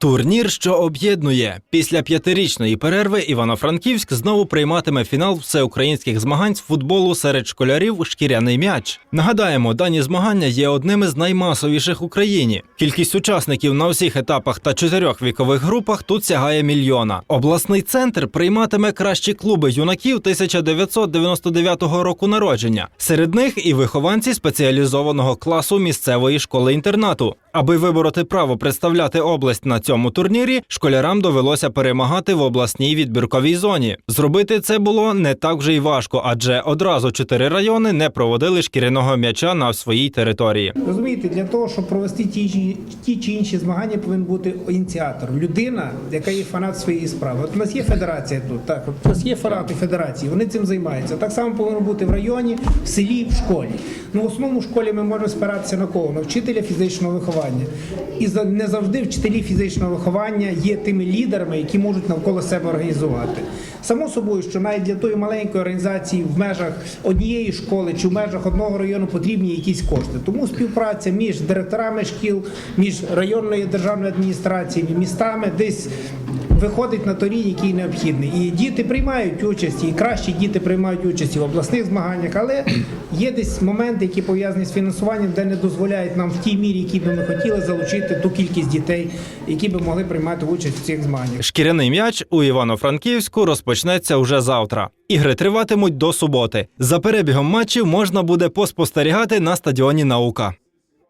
Турнір, що об'єднує після п'ятирічної перерви, Івано-Франківськ знову прийматиме фінал всеукраїнських змагань з футболу серед школярів шкіряний м'яч. Нагадаємо, дані змагання є одними з наймасовіших в Україні. Кількість учасників на всіх етапах та чотирьох вікових групах тут сягає мільйона. Обласний центр прийматиме кращі клуби юнаків 1999 року народження. Серед них і вихованці спеціалізованого класу місцевої школи-інтернату. Аби вибороти право представляти область на цьому турнірі, школярам довелося перемагати в обласній відбірковій зоні. Зробити це було не так вже й важко, адже одразу чотири райони не проводили шкіряного м'яча на своїй території. Розумієте, для того, щоб провести ті, чи- ті чи інші змагання, повинен бути ініціатор. Людина, яка є фанат своєї справи. От у нас є федерація тут, так от у нас є фанати федерації, вони цим займаються. Так само повинно бути в районі, в селі, в школі. Ну, в основному в школі ми можемо спиратися на кого? На вчителя фізичного виховання. І не завжди вчителі фізичного виховання є тими лідерами, які можуть навколо себе організувати. Само собою, що навіть для тої маленької організації в межах однієї школи чи в межах одного району потрібні якісь кошти. Тому співпраця між директорами шкіл, між районною державною адміністрацією, містами десь виходить на рівень, який необхідний. І діти приймають участь, і кращі діти приймають участь і в обласних змаганнях, але є десь моменти, які пов'язані з фінансуванням, де не дозволяють нам в тій мірі, які би ми хотіли, залучити ту кількість дітей, які би могли приймати участь в цих змаганнях. Шкіряний м'яч у Івано-Франківську розпочнеться уже завтра. Ігри триватимуть до суботи. За перебігом матчів можна буде поспостерігати на стадіоні Наука.